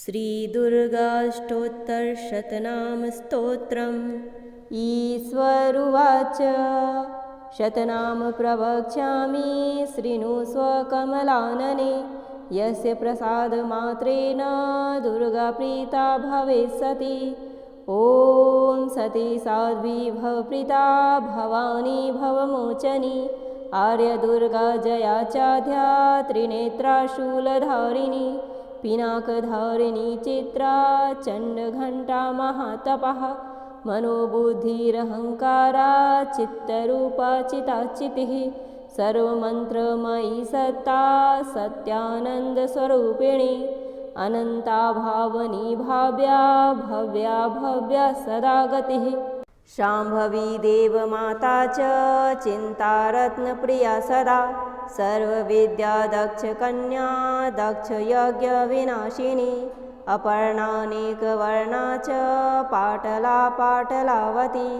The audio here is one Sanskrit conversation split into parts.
श्रीदुर्गाष्टोत्तरशतनामस्तोत्रम्। ईश्वरुवाच। शतनाम प्रवक्ष्यामि शृणु स्वकमलानने यस्य प्रसादमात्रेण दुर्गाप्रीता भवेत् सति। ॐ सती साध्वी भवप्रीता भवानी भवमोचनी। आर्यदुर्गा जया चाध्या त्रिनेत्राशूलधारिणी पिनाकधारिणी चित्रा चण्डघण्टा महातपः मनोबुद्धिरहङ्कारा चित्तरूपा चिताचितिः सर्वमन्त्रमयी सत्ता सत्यानन्दस्वरूपिणी अनन्ता भावनी भाव्या भव्या भव्या सदा गतिः शाम्भवी देवमाता च चिन्तारत्नप्रिया सदा सर्वविद्या दक्षकन्या दक्षयज्ञविनाशिनी अपर्णानेकवर्णा च पाटला पाटलावती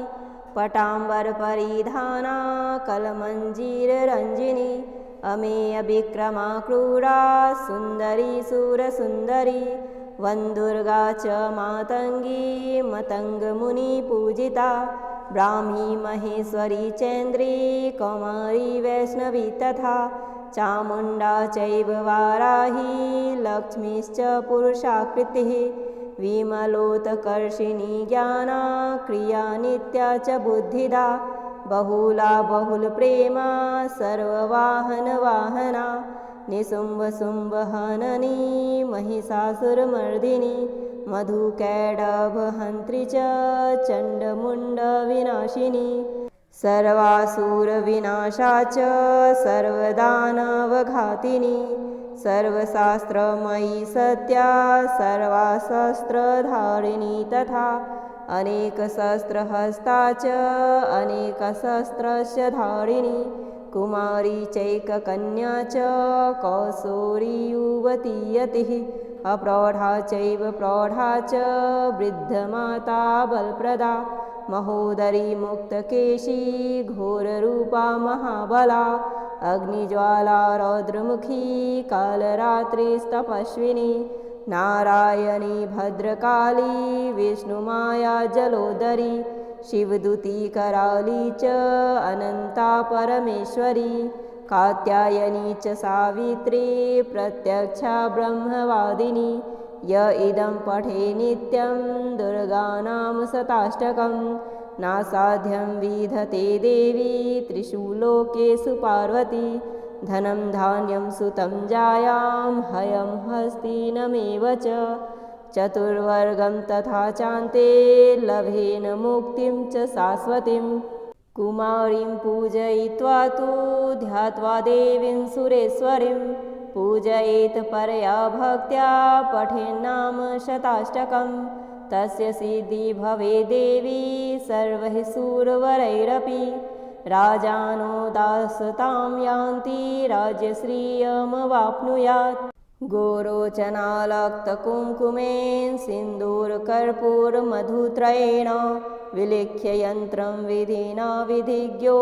पटाम्बरपरिधाना कलमञ्जीररञ्जिनी अमेयविक्रमा क्रूरा सुन्दरी सुरसुन्दरी वन्दुर्गा च मातङ्गी मतङ्गमुनिपूजिता ब्राह्मी महेश्वरी चेन्द्री कौमारी वैष्णवी तथा चामुण्डा चैव वाराही लक्ष्मीश्च पुरुषाकृतिः विमलोत्कर्षिणी ज्ञाना क्रिया नित्या च बुद्धिदा बहुला बहुलप्रेमा सर्ववाहनवाहना निशुम्भशुम्भहननी महिषासुरमर्दिनी मधुकैडभहन्त्री च चण्डमुण्डविनाशिनी सर्वासुरविनाशा च सर्वदानवघातिनी सर्वशास्त्रमयी सत्या सर्वाशस्त्रधारिणी तथा अनेकशस्त्रहस्ता च अनेकशस्त्रस्य धारिणी कुमारी चैककन्या च कौसोरीयुवती यतिः अप्रौढा चैव प्रौढा च वृद्धमाता बलप्रदा महोदरी मुक्तकेशी घोररूपा महाबला अग्निज्वाला रौद्रमुखी कालरात्रिस्तपस्विनी नारायणी भद्रकाली विष्णुमाया जलोदरी शिवदूती कराली च अनन्ता परमेश्वरी कात्यायनी च सावित्री प्रत्यक्षा ब्रह्मवादिनी। य इदं पठे नित्यं दुर्गानां शताष्टकं नासाध्यं विधते देवी त्रिषु लोकेषु पार्वती। धनं धान्यं सुतं जायां हयं हस्तिनमेव च। चतुर्वर्गं तथा चान्ते लभेन मुक्तिं च शाश्वतीं कुमारीं पूजयित्वा तु ध्यात्वा देवीं सुरेश्वरीं पूजयेत् परया भक्त्या पठेन्नाम शताष्टकं तस्य सिद्धि भवे देवी सर्वैः सुरवरैरपि। राजानो दासतां यान्ति राज्यश्रियमवाप्नुयात् गोरोचनालक्तकुङ्कुमेन सिन्दूरकर्पूरमधुत्रयेण विलिख्य यन्त्रं विधिना विधिज्ञो।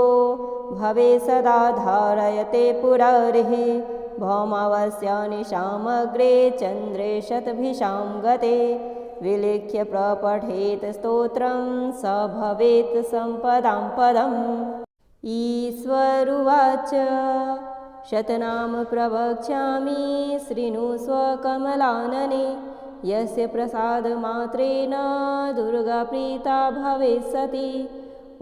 भवे सदा धारयते पुररिः। भौमावस्यानिशामग्रे चन्द्रे शतभिषां गते। विलिख्य प्रपठेत् स्तोत्रं स भवेत् सम्पदां पदम्। ईश्वरुवाच शतनाम प्रवक्ष्यामि शृणु स्वकमलानने यस्य प्रसादमात्रेण दुर्गाप्रीता भवेत् सति।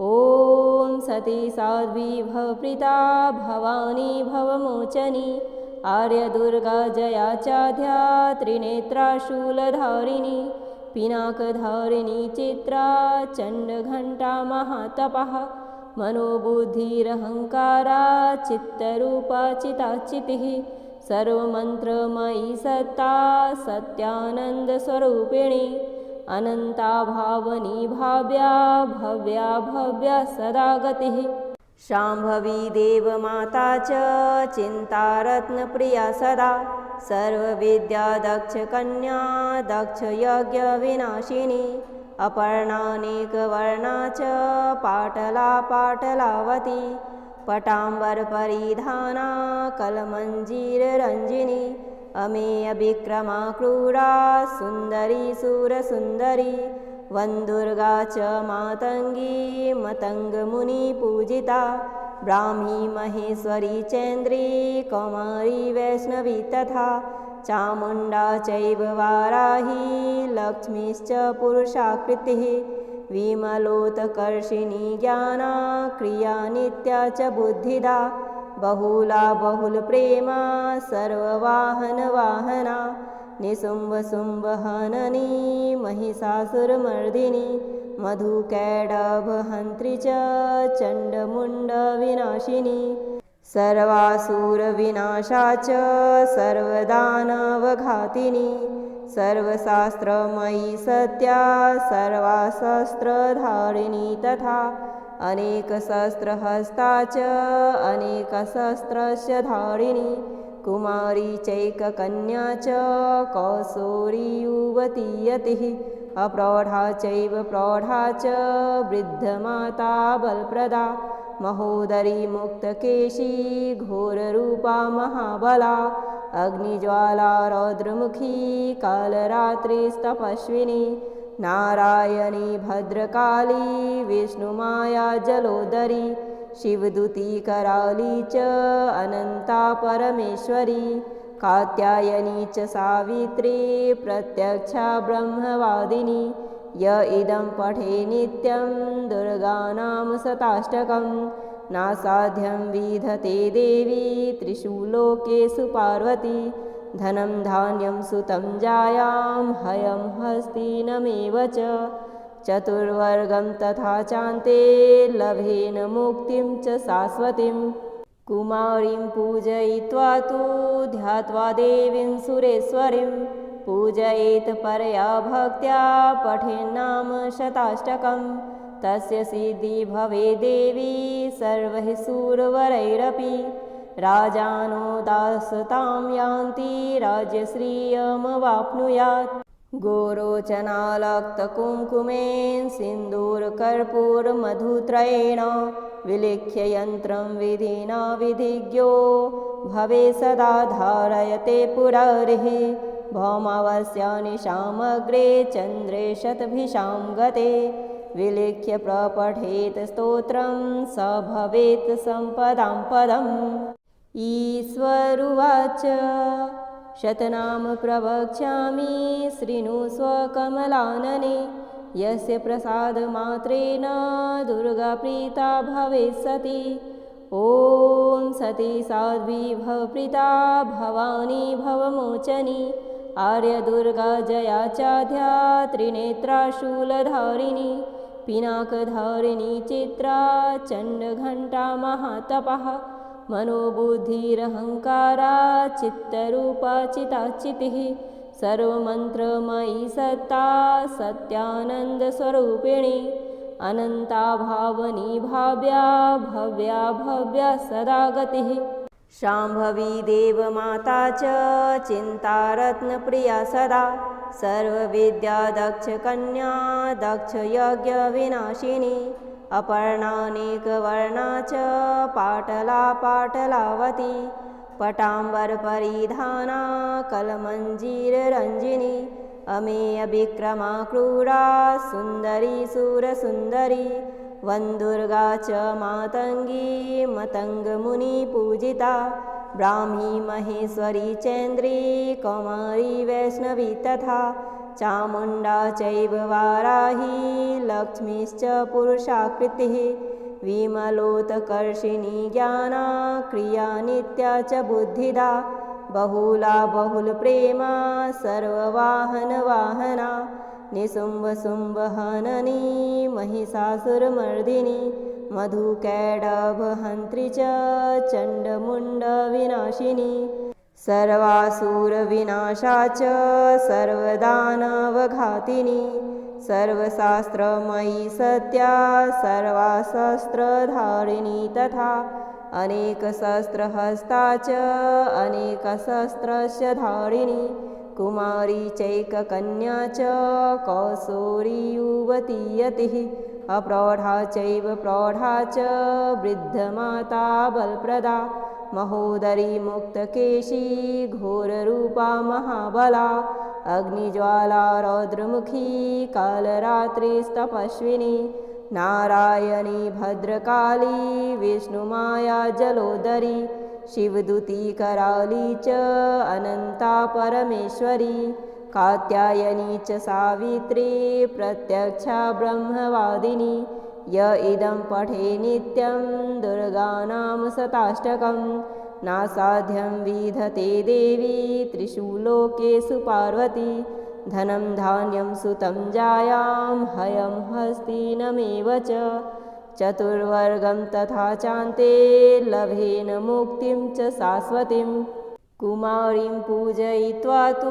ॐ सती साध्वी भवप्रीता भवानी भवमोचनी। आर्यदुर्गा जया चाध्या त्रिनेत्राशूलधारिणी। पिनाकधारिणी चित्रा चण्डघण्टा महातपः। मनोबुद्धिरहङ्कारा चित्तरूपा चिताचितिः सर्वमन्त्रमयी सत्ता सत्यानन्दस्वरूपिणी अनन्ता भावनी भाव्या भव्या भव्या सदा गतिः शाम्भवी देवमाता च चिन्तारत्नप्रिया सदा सर्वविद्या दक्षकन्या दक्षयज्ञविनाशिनी अपर्णानेकवर्णा च पाटला पाटलावती पटाम्बरपरिधाना कलमञ्जीररञ्जिनी अमेयविक्रमा क्रूरा सुन्दरी सुरसुन्दरी वन्दुर्गा च मातङ्गी मतङ्गमुनिपूजिता ब्राह्मी महेश्वरी चेन्द्री कौमारी वैष्णवी तथा चामुण्डा चैव वाराही लक्ष्मीश्च पुरुषाकृतिः विमलोत्कर्षिणी ज्ञाना क्रिया नित्या च बुद्धिदा बहुला बहुलप्रेमा सर्ववाहनवाहना निशुम्भशुम्भहननी महिषासुरमर्दिनी मधुकैडभहन्त्री च चण्डमुण्डविनाशिनी सर्वासुरविनाशा च सर्वदानवघातिनी सर्वशास्त्रमयी सत्या सर्वाशस्त्रधारिणी तथा अनेकशस्त्रहस्ता च अनेकशस्त्रस्य धारिणी कुमारी चैककन्या च कौसोरी युवतीयतिः अप्रौढा चैव प्रौढा च वृद्धमाता बलप्रदा महोदरी मुक्तकेशी घोररूपा महाबला अग्निज्वाला रौद्रमुखी कालरात्रिस्तपस्विनी नारायणी भद्रकाली विष्णुमाया जलोदरी शिवदूती कराली च अनन्ता परमेश्वरी कात्यायनी च सावित्री प्रत्यक्षा ब्रह्मवादिनी य इदं पठे नित्यं दुर्गानां शताष्टकं नासाध्यं विधते देवी त्रिषु लोकेषु पार्वती। धनं धान्यं सुतं जायां हयं हस्तिनमेव च। चतुर्वर्गं तथा चान्ते लभेन मुक्तिं च शाश्वतीं। कुमारीं पूजयित्वा तु ध्यात्वा देवीं सुरेश्वरीं। पूजयेत् परया भक्त्या पठेन्नाम शताष्टकं तस्य सिद्धि भवे देवी सर्वैः सुरवरैरपि। राजानो दासतां यान्ति राज्यश्रियमवाप्नुयात् गोरोचनालक्तकुङ्कुमेन सिन्दूरकर्पूरमधुत्रयेण विलिख्य यन्त्रं विधिना विधिज्ञो। भवे सदा धारयते पुररिः भौमावस्यानिशामग्रे चन्द्रे शतभिषां गते विलिख्य प्रपठेत् स्तोत्रं स भवेत् सम्पदां पदम्। ईश्वरुवाच शतनाम प्रवक्ष्यामि शृणु स्वकमलानने। यस्य प्रसादमात्रेण दुर्गाप्रीता भवेत् सती। ॐ सती साध्वीभवप्रीता भवानी भवमोचनी। आर्यदुर्गा जया चाध्या त्रिनेत्रा शूलधारिणी पिनाकधारिणी चित्रा चण्डघण्टा महातपः मनोबुद्धिरहङ्कारा चित्तरूपा चिताचितिः सर्वमन्त्रमयी सत्ता सत्यानन्दस्वरूपिणी अनन्ता भावनी भाव्या भव्या भव्या सदा गतिः शाम्भवी देवमाता च चिन्तारत्नप्रिया सदा सर्वविद्या दक्षकन्या दक्षयज्ञविनाशिनी अपर्णानेकवर्णा च पाटला पाटलावती पटाम्बरपरिधाना कलमञ्जीररञ्जिनी अमेयविक्रमा क्रूरा सुन्दरी सुरसुन्दरी वन्दुर्गा च मातङ्गी मतङ्गमुनिपूजिता ब्राह्मी महेश्वरी चेन्द्री कौमारी वैष्णवी तथा चामुण्डा चैव वाराही लक्ष्मीश्च पुरुषाकृतिः विमलोत्कर्षिणी ज्ञाना क्रिया नित्या च बुद्धिदा बहुला बहुलप्रेमा सर्ववाहनवाहना निशुम्भशुम्भहननी महिषासुरमर्दिनी मधुकैडभहन्त्री च चण्डमुण्डविनाशिनी सर्वासुरविनाशा च सर्वदानवघातिनी सर्वशास्त्रमयी सत्या सर्वाशस्त्रधारिणी तथा अनेकशस्त्रहस्ता च अनेकशस्त्रस्य धारिणी कुमारी चैककन्या च कौसोरी युवतीयतिः अप्रौढा चैव प्रौढा च वृद्धमाता बलप्रदा महोदरी मुक्तकेशी घोररूपा महाबला अग्निज्वाला रौद्रमुखी कालरात्रिस्तपस्विनी नारायणी भद्रकाली विष्णुमाया जलोदरी शिवदूती कराली च अनन्ता परमेश्वरी कात्यायनी च सावित्री प्रत्यक्षा ब्रह्मवादिनी य इदं पठे नित्यं दुर्गानां शताष्टकं नासाध्यं विधते देवी त्रिषु लोकेषु पार्वती धनं धान्यं सुतं जायां हयं हस्तिनमेव च चतुर्वर्गं तथा चान्ते लभेन मुक्तिं च शाश्वतीं। कुमारीं पूजयित्वा तु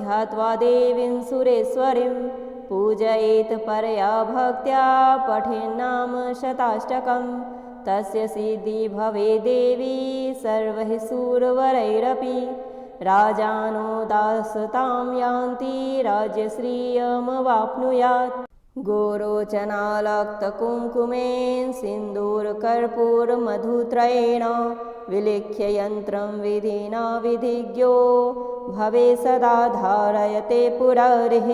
ध्यात्वा देवीं सुरेश्वरीं। पूजयेत् परया भक्त्या पठेन्नाम शताष्टकं। तस्य सिद्धि भवे देवी सर्वैः सुरवरैरपि। राजानो दासतां यान्ति राज्यश्रियमवाप्नुयात् गोरोचनालक्तकुङ्कुमेन सिन्दूरकर्पूरमधुत्रयेण विलिख्य यन्त्रं विधिना विधिज्ञो भवे सदा धारयते पुररिः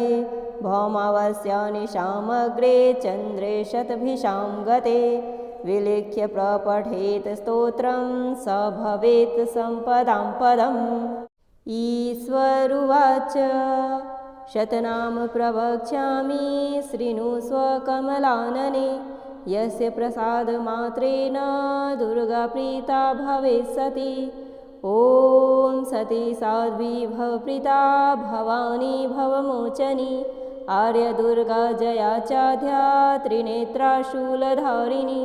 भौमावस्यानिशामग्रे चन्द्रे शतभिषां गते विलिख्य प्रपठेत् स्तोत्रं स भवेत् सम्पदां पदम्। ईश्वरुवाच शतनाम प्रवक्ष्यामि शृणु स्वकमलानने। यस्य प्रसादमात्रेण दुर्गाप्रीता भवेत् सती ॐ सती साध्वीभवप्रीता भवानी भवमोचनी। आर्यदुर्गा जया चाध्या त्रिनेत्राशूलधारिणी।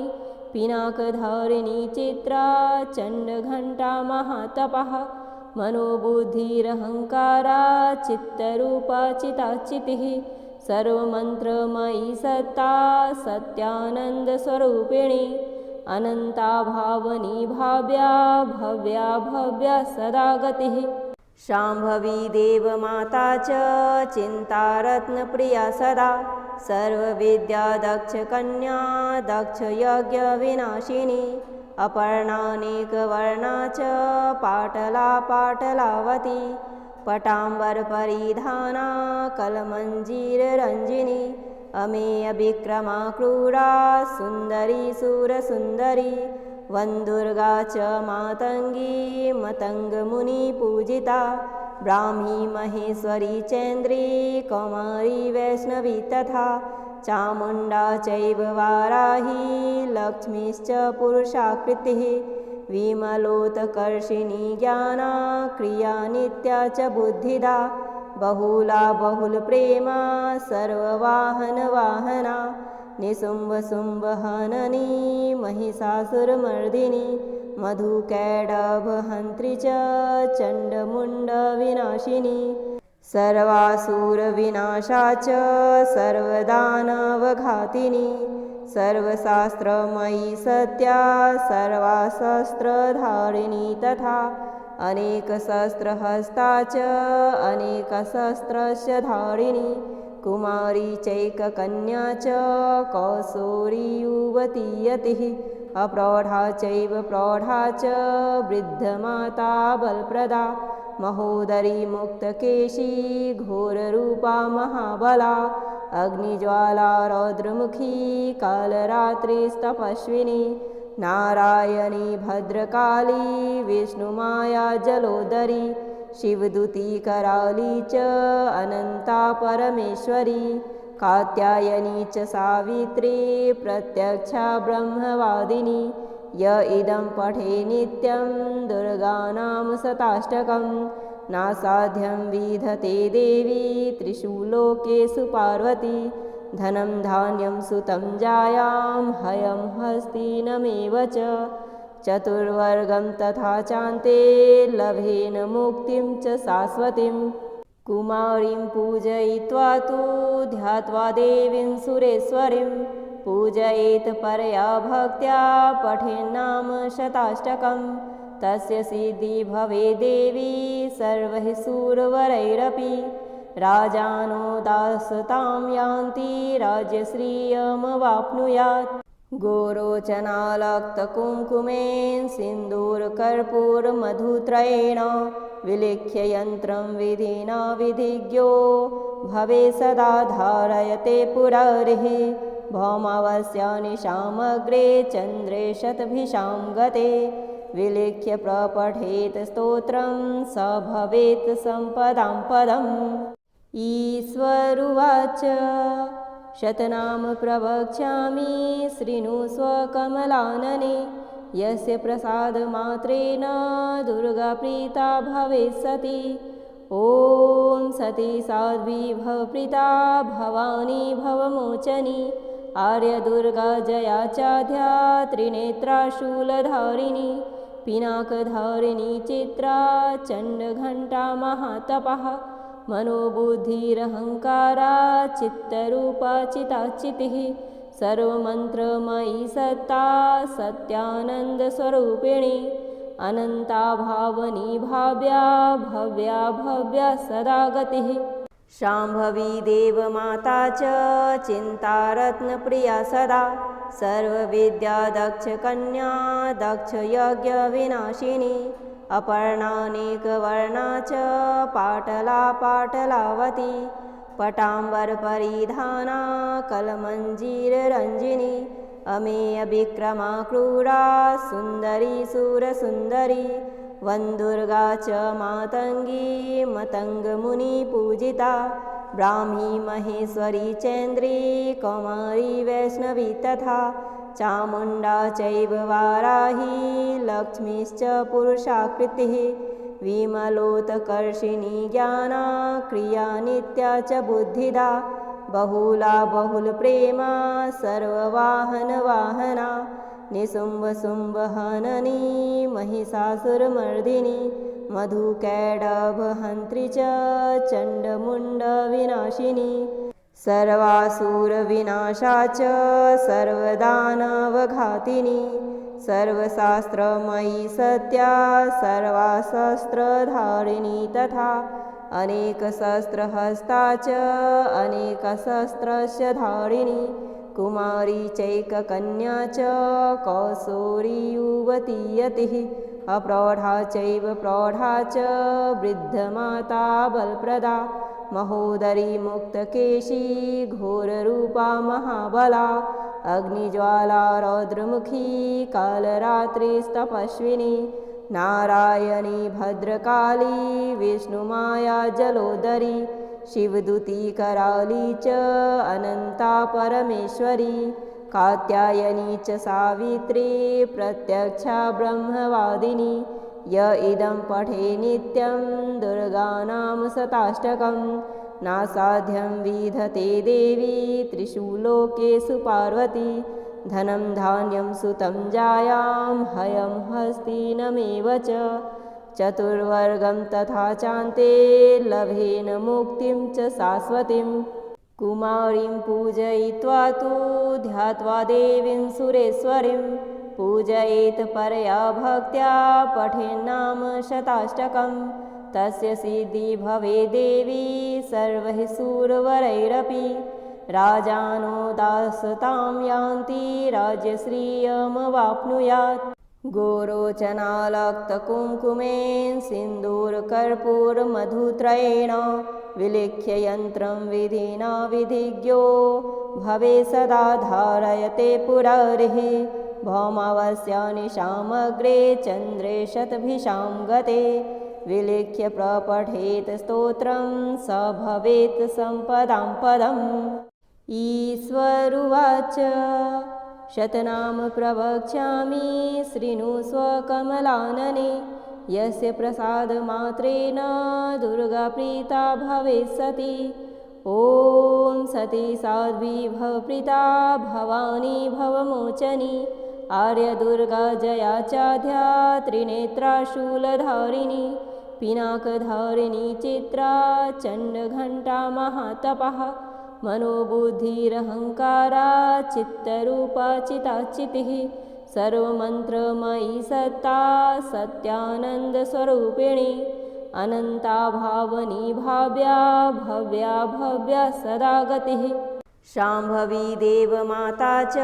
पिनाकधारिणी चित्रा चण्डघण्टा महातपः मनोबुद्धिरहङ्कारा चित्तरूपा चिताचितिः सर्वमन्त्रमयी सत्ता सत्यानन्दस्वरूपिणी अनन्ता भावनी भाव्या भव्या भव्या सदा गतिः शाम्भवी देवमाता च चिन्तारत्नप्रिया सदा सर्वविद्या दक्षकन्या दक्षयज्ञविनाशिनी अपर्णानेकवर्णा च पाटला पाटलावती पटाम्बरपरिधाना कलमञ्जीररञ्जिनी अमेयविक्रमा क्रूरा सुन्दरी सुरसुन्दरी वन्दुर्गा च मातङ्गी मतङ्गमुनिपूजिता ब्राह्मी महेश्वरी चेन्द्री कौमारी वैष्णवी तथा चामुण्डा चैव वाराही लक्ष्मीश्च पुरुषाकृतिः विमलोत्कर्षिणी ज्ञाना क्रिया नित्या च बुद्धिदा बहुला बहुलप्रेमा सर्ववाहनवाहना निशुम्भशुम्भहननी महिषासुरमर्दिनी मधुकैडभहन्त्री च चण्डमुण्डविनाशिनी सर्वासुरविनाशा च सर्वदानवघातिनी सर्वशास्त्रमयी सत्या सर्वाशस्त्रधारिणी तथा अनेकशस्त्रहस्ता च अनेकशस्त्रस्य धारिणी कुमारी चैककन्या च कौसोरीयुवतीयतिः अप्रौढा चैव प्रौढा च वृद्धमाता बलप्रदा महोदरी मुक्तकेशी घोररूपा महाबला अग्निज्वाला रौद्रमुखी कालरात्रिस्तपस्विनी नारायणी भद्रकाली विष्णुमाया जलोदरी शिवदूती कराली च अनन्ता परमेश्वरी कात्यायनी च सावित्री प्रत्यक्षा ब्रह्मवादिनी य इदं पठे नित्यं दुर्गानां शताष्टकं नासाध्यं विधते देवी त्रिषु लोकेषु पार्वती। धनं धान्यं सुतं जायां हयं हस्तिनमेव च। चतुर्वर्गं तथा चान्ते लभेन मुक्तिं च शाश्वतीं। कुमारीं पूजयित्वा तु ध्यात्वा देवीं सुरेश्वरीं पूजयेत् परया भक्त्या पठेन्नाम शताष्टकं तस्य सिद्धि भवे देवी सर्वैः सुरवरैरपि। राजानो दासतां यान्ति राज्यश्रियमवाप्नुयात् गोरोचनालक्तकुङ्कुमेन सिन्दूरकर्पूरमधुत्रयेण विलिख्य यन्त्रं विधिना विधिज्ञो। भवे सदा धारयते पुररिः भौमावस्यानिशामग्रे चन्द्रे शतभिषां गते विलिख्य प्रपठेत् स्तोत्रं स भवेत् सम्पदां पदम्। ईश्वरुवाच शतनाम प्रवक्ष्यामि शृणु स्वकमलानने यस्य प्रसादमात्रेण दुर्गाप्रीता भवेत् सती। ॐ सती साध्वीभवप्रीता भवानी भवमोचनी आर्यदुर्गा जया चाध्या त्रिनेत्राशूलधारिणी पिनाकधारिणी चित्रा चण्डघण्टा महातपः मनोबुद्धिरहङ्कारा चित्तरूपा चिताचितिः सर्वमन्त्रमयी सत्ता सत्यानन्दस्वरूपिणी अनन्ता भावनी भाव्या भव्या भव्या सदा गतिः शाम्भवी देवमाता च चिन्तारत्नप्रिया सदा सर्वविद्या दक्षकन्या दक्षयज्ञविनाशिनी अपर्णानेकवर्णा च पाटला पाटलावती पटाम्बरपरिधाना कलमञ्जीररञ्जिनी अमेयविक्रमा क्रूरा सुन्दरी सुरसुन्दरी वन्दुर्गा च मातङ्गी मतङ्गमुनिपूजिता ब्राह्मी महेश्वरी चेन्द्री कौमारी वैष्णवी तथा चामुण्डा चैव वाराही लक्ष्मीश्च पुरुषाकृतिः विमलोत्कर्षिणी ज्ञाना क्रिया नित्या च बुद्धिदा बहुला बहुलप्रेमा सर्ववाहनवाहना निशुम्भशुम्भहननी महिषासुरमर्दिनी मधुकैडभहन्त्री च चण्डमुण्डविनाशिनी सर्वासुरविनाशा च सर्वदानवघातिनी सर्वशास्त्रमयी सत्या सर्वाशस्त्रधारिणी तथा अनेकशस्त्रहस्ता च अनेकशस्त्रस्य धारिणी कुमारी चैककन्या च कौसोरीयुवतीयतिः अप्रौढा चैव प्रौढा च वृद्धमाता बलप्रदा महोदरी मुक्तकेशी घोररूपा महाबला अग्निज्वाला रौद्रमुखी कालरात्रिस्तपस्विनी नारायणी भद्रकाली विष्णुमाया जलोदरी शिवदूती कराली च अनन्ता परमेश्वरी कात्यायनी च सावित्री प्रत्यक्षा ब्रह्मवादिनी य इदं पठे नित्यं दुर्गानां शताष्टकं नासाध्यं विधते देवी त्रिषु लोकेषु पार्वती धनं धान्यं सुतं जायां हयं हस्तिनमेव च चतुर्वर्गं तथा चान्ते लभेन मुक्तिं च शाश्वतीं। कुमारीं पूजयित्वा तु ध्यात्वा देवीं सुरेश्वरीं। पूजयेत् परया भक्त्या पठेन्नाम शताष्टकं। तस्य सिद्धि भवे देवी सर्वैः सुरवरैरपि। राजानो दासतां यान्ति राज्यश्रियमवाप्नुयात् गोरोचनालक्तकुङ्कुमेन सिन्दूरकर्पूरमधुत्रयेण विलिख्य यन्त्रं विधिना विधिज्ञो। भवे सदा धारयते पुररिः। भौमावस्यानिशामग्रे चन्द्रे शतभिषां गते। विलिख्य प्रपठेत् स्तोत्रं स भवेत् सम्पदां पदम्। ईश्वरुवाच शतनाम प्रवक्ष्यामि शृणु स्वकमलानने यस्य प्रसादमात्रेण दुर्गाप्रीता भवेत् सती। ॐ सती साध्वीभवप्रीता भवानी भवमोचनी। आर्यदुर्गा जया चाध्या त्रिनेत्राशूलधारिणी। पिनाकधारिणी चित्रा चण्डघण्टा महातपः मनोबुद्धिरहङ्कारा चित्तरूपा चिताचितिः सर्वमन्त्रमयी सत्ता सत्यानन्दस्वरूपिणी अनन्ता भावनी भाव्या भव्या भव्या सदा गतिः शाम्भवी देवमाता च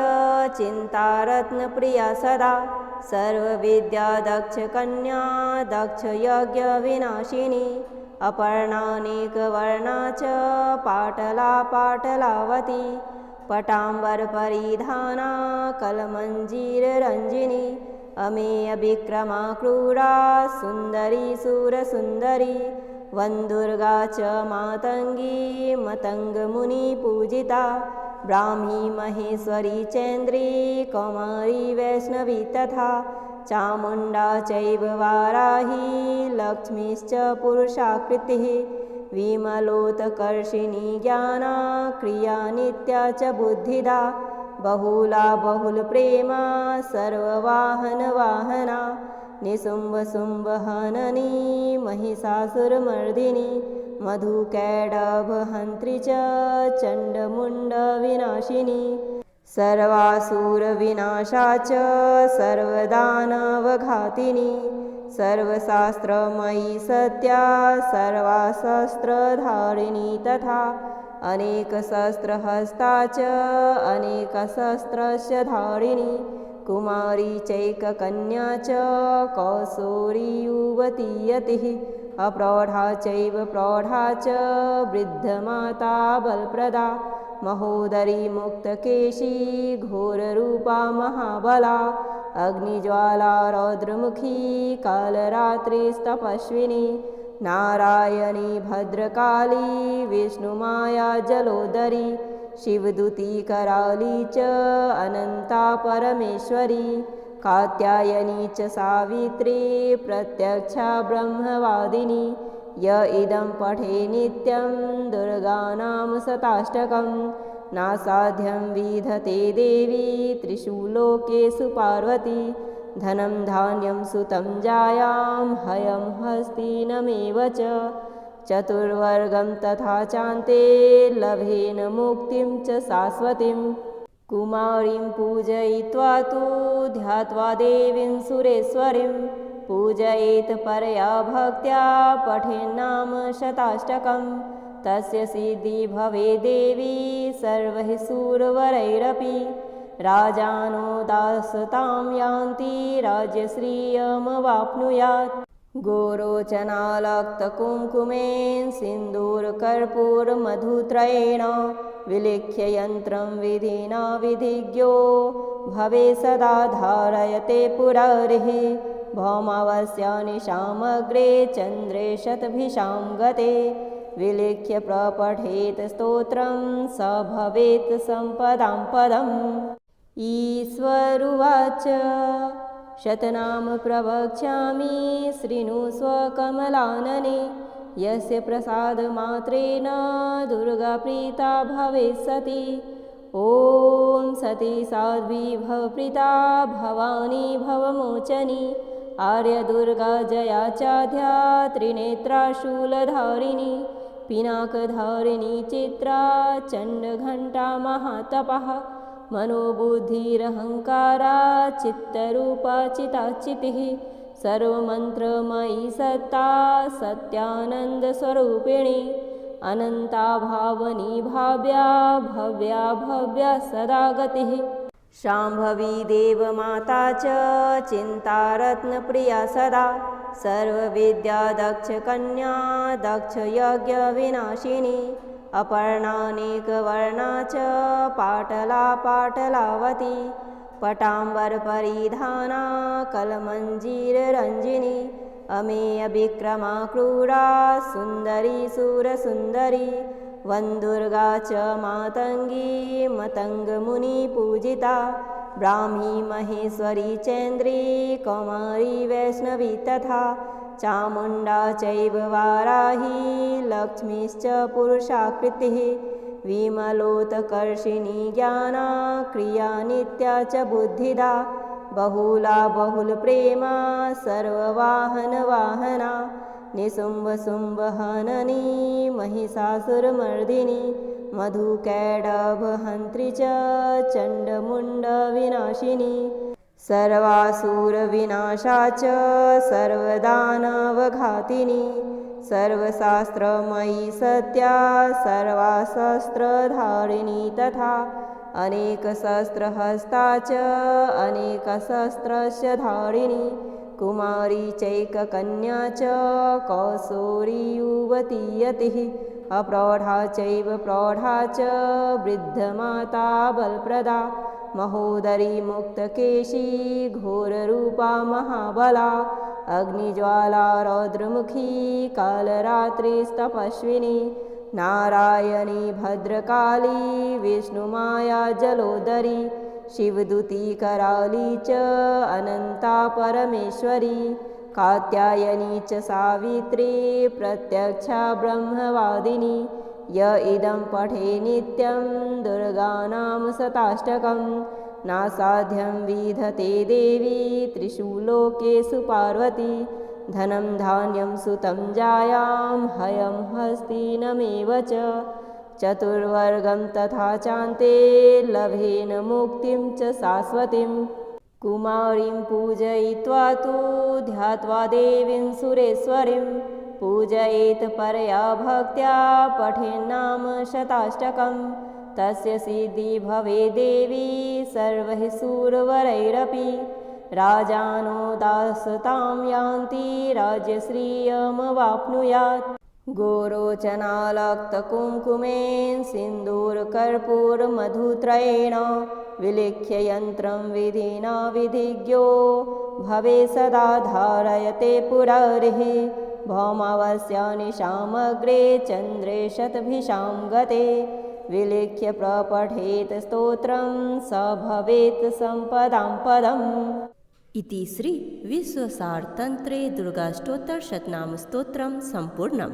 चिन्तारत्नप्रिया सदा सर्वविद्या दक्षकन्या दक्षयज्ञविनाशिनी अपर्णानेकवर्णा च पाटला पाटलावती पटाम्बरपरिधाना कलमञ्जीररञ्जिनी अमेयविक्रमा क्रूरा सुन्दरी सुरसुन्दरी वन्दुर्गा च मातङ्गी मतङ्गमुनिपूजिता ब्राह्मी महेश्वरी चेन्द्री कौमारी वैष्णवी तथा चामुण्डा चैव वाराही लक्ष्मीश्च पुरुषाकृतिः विमलोत्कर्षिणी ज्ञाना क्रिया नित्या च बुद्धिदा बहुला बहुलप्रेमा सर्ववाहनवाहना निशुम्भशुम्भहननी महिषासुरमर्दिनी मधुकैडभहन्त्री च चण्डमुण्डविनाशिनी सर्वासुरविनाशा च सर्वदानवघातिनी सर्वशास्त्रमयी सत्या सर्वाशस्त्रधारिणी तथा अनेकशस्त्रहस्ता च अनेकशस्त्रस्य धारिणी कुमारी चैककन्या च कौसोरीयुवती यतिः अप्रौढा चैव प्रौढा च वृद्धमाता बलप्रदा महोदरी मुक्तकेशी घोररूपा महाबला अग्निज्वाला रौद्रमुखी कालरात्रिस्तपस्विनी नारायणी भद्रकाली विष्णुमाया जलोदरी शिवदूती कराली च अनन्ता परमेश्वरी कात्यायनी च सावित्री प्रत्यक्षा ब्रह्मवादिनी य इदं पठे नित्यं दुर्गानां शताष्टकं नासाध्यं विधते देवी त्रिषु लोकेषु पार्वती। धनं धान्यं सुतं जायां हयं हस्तिनमेव च। चतुर्वर्गं तथा चान्ते लभेन मुक्तिं च शाश्वतीं। कुमारीं पूजयित्वा तु ध्यात्वा देवीं सुरेश्वरीं पूजयेत् परया भक्त्या पठेन्नाम शताष्टकं तस्य सिद्धि भवे देवी सर्वैः सुरवरैरपि। राजानो दासतां यान्ति राज्यश्रियमवाप्नुयात् गोरोचनालक्तकुङ्कुमेन सिन्दूरकर्पूरमधुत्रयेण विलिख्य यन्त्रं विधिना विधिज्ञो। भवे सदा धारयते पुररिः भौमावस्यानिशामग्रे चन्द्रे शतभिषां गते विलिख्य प्रपठेत् स्तोत्रं स भवेत् सम्पदां पदम्। ईश्वरुवाच शतनाम प्रवक्ष्यामि शृणु स्वकमलानने। यस्य प्रसादमात्रेण दुर्गाप्रीता भवेत् सती। ॐ सती साध्वीभवप्रीता भवानी भवमोचनी आर्यदुर्गा जया चाध्या त्रिनेत्रा शूलधारिणी पिनाकधारिणी चित्रा चण्डघण्टा महातपः मनोबुद्धिरहङ्कारा चित्तरूपा चिताचितिः सर्वमन्त्रमयी सत्ता सत्यानन्दस्वरूपिणी अनन्ता भावनी भाव्या भव्या भव्या सदा गतिः शाम्भवी देवमाता च चिन्तारत्नप्रिया सदा सर्वविद्या दक्षकन्या दक्षयज्ञविनाशिनी अपर्णानेकवर्णा च पाटला पाटलावती पटाम्बरपरिधाना कलमञ्जीररञ्जिनी अमेयविक्रमा क्रूरा सुन्दरी सुरसुन्दरी वन्दुर्गा च मातङ्गी मतङ्गमुनिपूजिता ब्राह्मी महेश्वरी चेन्द्री कौमारी वैष्णवी तथा चामुण्डा चैव वाराही लक्ष्मीश्च पुरुषाकृतिः विमलोत्कर्षिणी ज्ञाना क्रिया नित्या च बुद्धिदा बहुला बहुलप्रेमा सर्ववाहनवाहना निशुम्भशुम्भहननी महिषासुरमर्दिनी मधुकैडभहन्त्री च चण्डमुण्डविनाशिनी सर्वासुरविनाशा च सर्वदानवघातिनी सर्वशास्त्रमयी सत्या सर्वाशस्त्रधारिणी तथा अनेकशस्त्रहस्ता च अनेकशस्त्रस्य धारिणी कुमारी चैककन्या च कौसोरी युवती यतिः अप्रौढा चैव प्रौढा च वृद्धमाता बलप्रदा महोदरी मुक्तकेशी घोररूपा महाबला अग्निज्वाला रौद्रमुखी कालरात्रिस्तपस्विनी नारायणी भद्रकाली विष्णुमाया जलोदरी शिवदूती कराली च अनन्ता परमेश्वरी कात्यायनी च सावित्री प्रत्यक्षा ब्रह्मवादिनी य इदं पठे नित्यं दुर्गानां शताष्टकं नासाध्यं विधते देवी त्रिषु लोकेषु पार्वती धनं धान्यं सुतं जायां हयं हस्तिनमेव च चतुर्वर्गं तथा चान्ते लभेन मुक्तिं च शाश्वतीं। कुमारीं पूजयित्वा तु ध्यात्वा देवीं सुरेश्वरीं। पूजयेत् परया भक्त्या पठेन्नाम शताष्टकं। तस्य सिद्धि भवे देवी सर्वैः सुरवरैरपि। राजानो दासतां यान्ति राज्यश्रियमवाप्नुयात् गोरोचनालक्तकुङ्कुमेन सिन्दूरकर्पूरमधुत्रयेण विलिख्य यन्त्रं विधिना विधिज्ञो। भवे सदा धारयते पुररिः। भौमावस्यानिशामग्रे चन्द्रे शतभिषां गते। विलिख्य प्रपठेत् स्तोत्रं स भवेत् सम्पदां पदम् इति श्री विश्वसारतन्त्रे दुर्गाष्टोत्तरशतनामस्तोत्रं सम्पूर्णम्